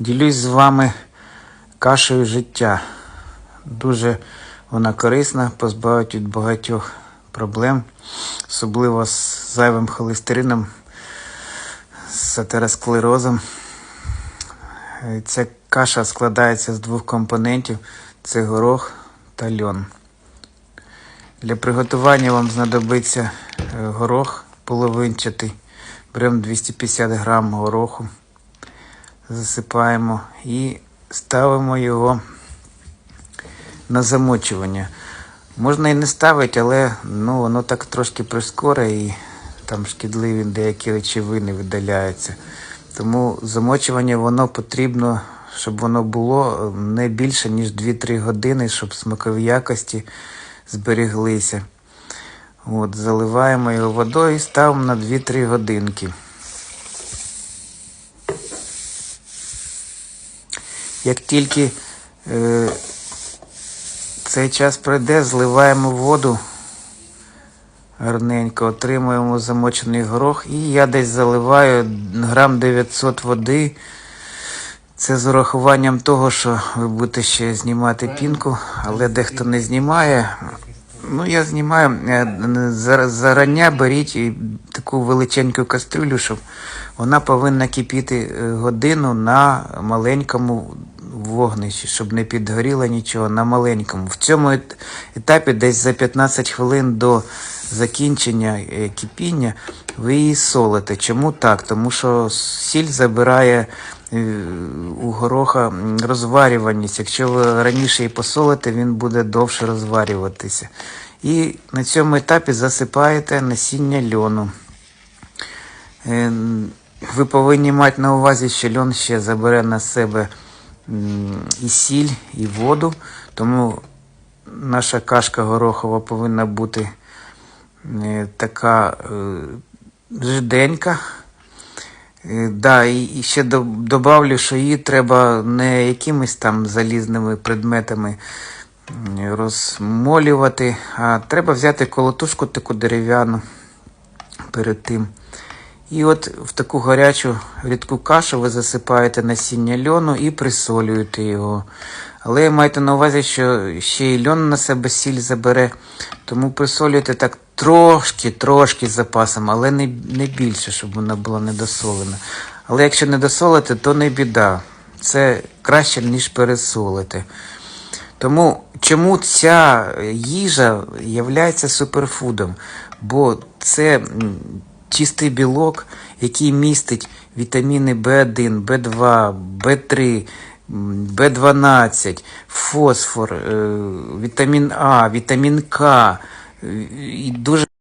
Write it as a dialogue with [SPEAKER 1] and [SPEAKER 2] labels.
[SPEAKER 1] Ділюсь з вами кашею життя. Дуже вона корисна, позбавить від багатьох проблем, особливо з зайвим холестерином, з атеросклерозом. Е, Ця каша складається з двох компонентів: це горох та льон. Для приготування вам знадобиться е, горох половинчатий. Беремо 250 грам гороху, засипаємо і ставимо його на замочування. Можна і не ставити, але ну, воно так трошки прискоре і там шкідливі деякі речовини видаляються. Тому замочування воно потрібно, щоб воно було не більше, ніж 2-3 години, щоб смакові якості зберіглися. От, заливаємо його водою і ставимо на 2-3 годинки. Як тільки е, цей час пройде, зливаємо воду гарненько, отримуємо замочений горох і я десь заливаю грам 900 води. Це з урахуванням того, що ви будете ще знімати пінку, але дехто не знімає. Ну, я знімаю е, зарання беріть і таку величеньку кастрюлю, щоб вона повинна кипіти е, годину на маленькому вогнищі, щоб не підгоріло нічого на маленькому. В цьому етапі десь за 15 хвилин до закінчення е, кипіння ви її солите. Чому так? Тому що сіль забирає е, у гороха розварюваність. Якщо ви раніше її посолите, він буде довше розварюватися. І на цьому етапі засипаєте насіння льону. Е, Ви повинні мати на увазі, що льон ще забере на себе і сіль, і воду, тому наша кашка горохова повинна бути е, така е, жиденька. Е, Да, і, ще до- добавлю, що її треба не якимись там залізними предметами розмолювати, а треба взяти колотушку таку дерев'яну перед тим. І от в таку гарячу рідку кашу ви засипаєте насіння льону і присолюєте його. Але майте на увазі, що ще й льон на себе сіль забере, тому присолюйте так трошки, трошки з запасом, але не, не більше, щоб вона була недосолена. Але якщо не досолите, то не біда. Це краще, ніж пересолити. Тому чому ця їжа є суперфудом? Бо це чистий білок, який містить вітаміни В1, В2, В3, м, В12, фосфор, е, вітамін А, вітамін К. Е, і дуже